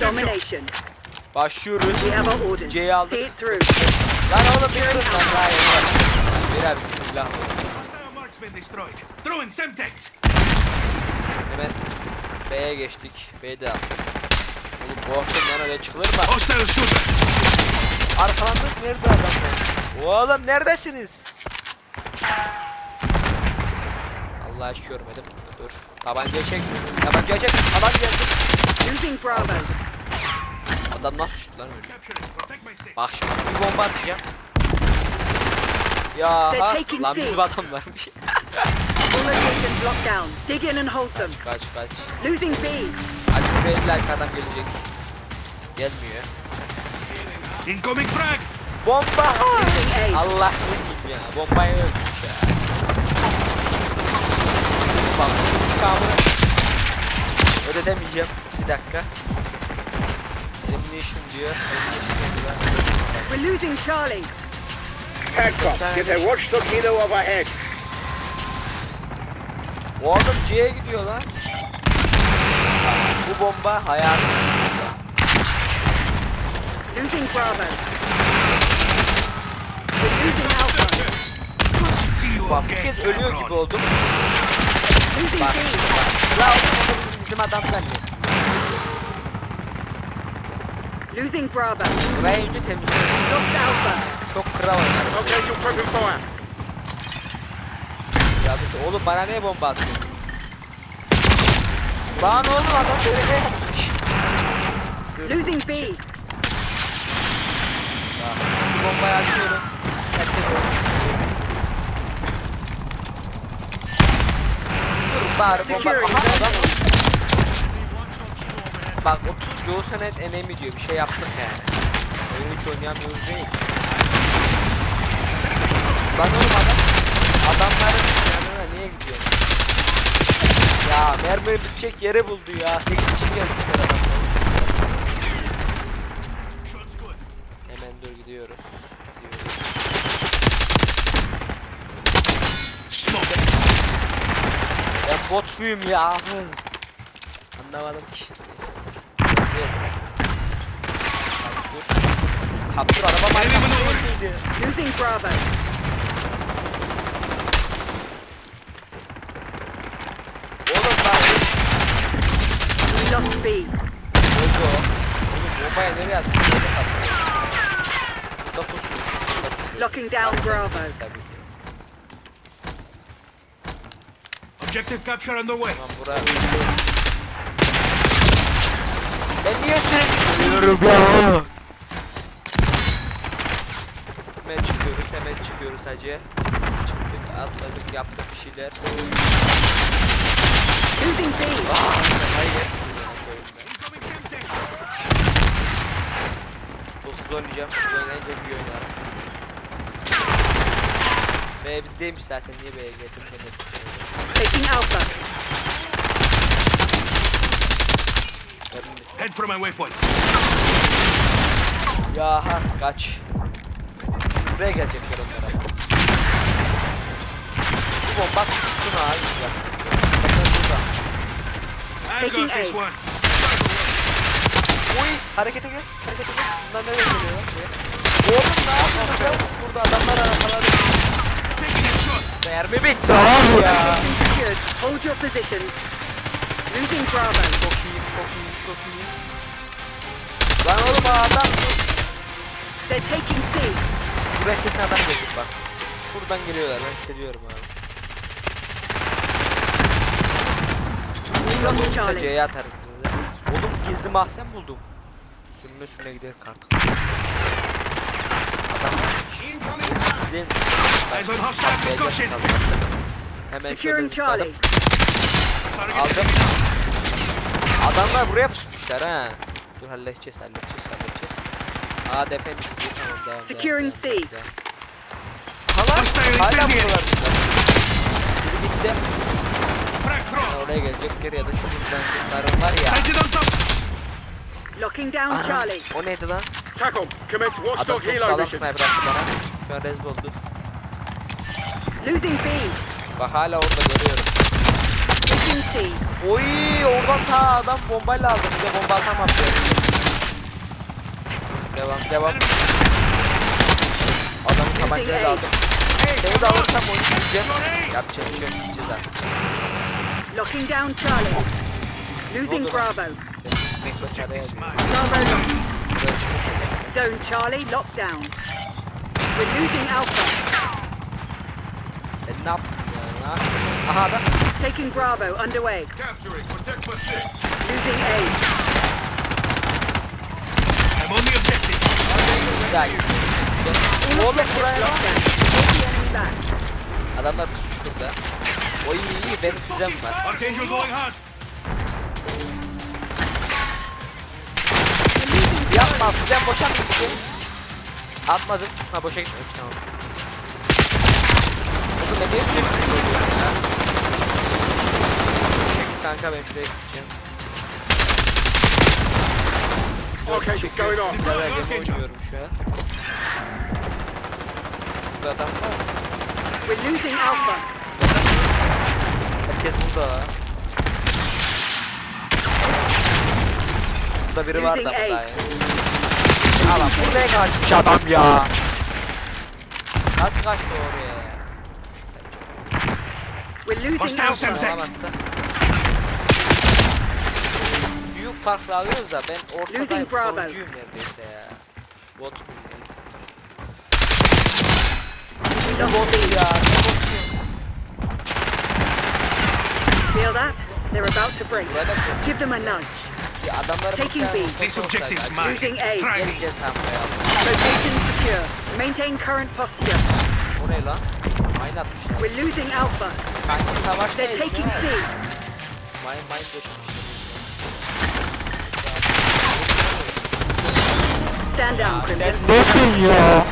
Domination. Başlıyoruz. We have our orders. C'yi aldık. See it through. Lan oğlum bir durun lan. Daha yeni Bir abi destroyed. Throwing Semtex. Hemen B'ye geçtik. B'yi de aldık. Oğlum korktum lan öyle çıkılır mı? Hostile shooter. Arkalandık nerede adamlar? Oğlum neredesiniz? Allah hiç görmedim. Dur. Tabancayı çek. Tabancayı çek. Adam geldi. Losing Bravo. Adam nasıl uçtu lan öyle? Bak şimdi bir bomba atacağım. Ya ha, taking lan C. bizim adam varmış. All locations locked down. Dig in and hold them. kaç kaç. Losing B. Hadi ki adam gelecek. Gelmiyor. Incoming frag. Bomba! Losing A. Allah kim ya. Bombayı öldük ya. Bak çıkamını ödetemeyeceğim. Bir dakika. Elimination diyor. Elimination. We're losing Charlie. Hancock, get a watchdog helo overhead. O adam C'ye gidiyor lan. Bu bomba hayatım. Losing Bravo. We're losing Alpha. Bak again, kez ölüyor gibi oldum. Losing Bak bak. La oğlum bizim adamlar ya. Losing Bravo. Burayı önce temizliyorum. Lost Alpha. Çok kral oynarım. Okay, you open fire. Ya biz- oğlum bana niye bomba atıyorsun? Lan oğlum adam yapmış. Losing B. Bu bombayı açıyorum. Herkes ölmüş. Dur bari bomba. Securing Aha the- adam. Bak 30 Joe enemy diyor. Bir şey yaptık yani. Oyunu hiç oynayamıyoruz değil. Lan oğlum adam. Adamların yanına niye gidiyorsun? Ya mermi bitecek yeri buldu ya. 8 kişi gelmişler adamlar. Hemen dur gidiyoruz. Gidiyoruz. Ben bot muyum ya? Anlamadım ki. Yes. Kaptır. Kaptır araba markası? Losing Bravo. Lost B. Locking down Bravo. Objective capture underway. Ben niye sürekli ölüyorum ya? Hemen çıkıyoruz, hemen çıkıyoruz hacı. Çıktık, atladık, yaptık bir şeyler. Losing B. Aa, hayır. Çok hızlı oynayacağım, hızlı oynayınca bir oynarım. B bizdeymiş zaten, niye B'ye geldim ben de Taking Alpha. Bilmiyorum. Head for my waypoint. Ya ha, kaç. Buraya gelecekler onlara. Bu bomba tutsun ha, güzel. Bakın burada. I Taking got this A. one. Uy harekete gel. Harekete gel. Bunlar nereye geliyor lan? Oğlum ne yapıyorsun lan? Burada adamlar arkaları. Taking a shot. Mermi bitti abi ya. Secured. Hold your positions. Losing Bravo. Çok iyi, çok iyi, iyi. Lan oğlum adam They're taking C. Buraya kesin adam gelecek bak. Buradan geliyorlar ben hissediyorum abi. Olursa Charlie. C'ye atarız biz de. Oğlum gizli mahzen buldum. Sürüne sürüne gidelim artık. Adam concussion. Hemen şöyle zıpladım. Aldım. Adamlar buraya pusmuşlar ha. Dur halledeceğiz halledeceğiz halledeceğiz. ADP bitti tamam devam. Securing C. Hala hala buralar. Biri gitti. Throw. oraya gelecekler ya da şuradan zıplarım var ya. Locking down Charlie. o neydi lan? Tackle, commence Adam watchdog helo mission. sniper attı bana. Şu an rezil oldu. Losing B. Bak hala orada görüyorum. Oy oradan ta adam bombayla aldı. Bir de bomba atamam diyor. Devam devam. Adamın tabancayı da aldım. Seni de alırsam oyunu bitireceğim. Yapacak bir şey yok. Gideceğiz abi. Locking down Charlie. Losing. Bravo. Neyse çareye. Bravo çıkıp Zone Charlie locked down. We're losing Alpha. E ne yaptın ya? Aha adam. Taking Bravo underway. Capturing. Protect my six. Losing A. I'm on the objective. Ya Oğlum buraya lan. Adamlar tutmuş burada. O iyi iyi benim füzem var. Archangel going hard. Yapma füzem boşa mı gitti? Atmadım. Ha boşa gitmemiş tamam. Ben niye sürekli gidiyorum ya? Çekil kanka ben şuraya gideceğim. Okay, it's going on. Güzel gemi oynuyorum şu an. Burada adam var. We're losing Alpha. Herkes burada. Burada biri var da burada ya. lan buraya kaçmış adam ya. Nasıl kaçtı oraya ya? We're losing Hostile Alpha. Semtex. Olamazsa. Büyük farklı alıyoruz da ben ortadayım Losing Bravo. sonuncuyum neredeyse ya. Bot We Ne lost bot B. ya? Ne? Feel that? They're about to break. Burada bot. Give them a nudge. Ya adamları Taking B. This objective's olsaydı mine. Using A. Try me. Geleceğiz hamlaya. Location secure. Maintain current posture. O ne lan? Mine atmışlar. We're losing Alpha. Kanka savaş They're değil taking ya. C. Mine mine geçmişler. Stand down, Sen Crimson. nesin ya?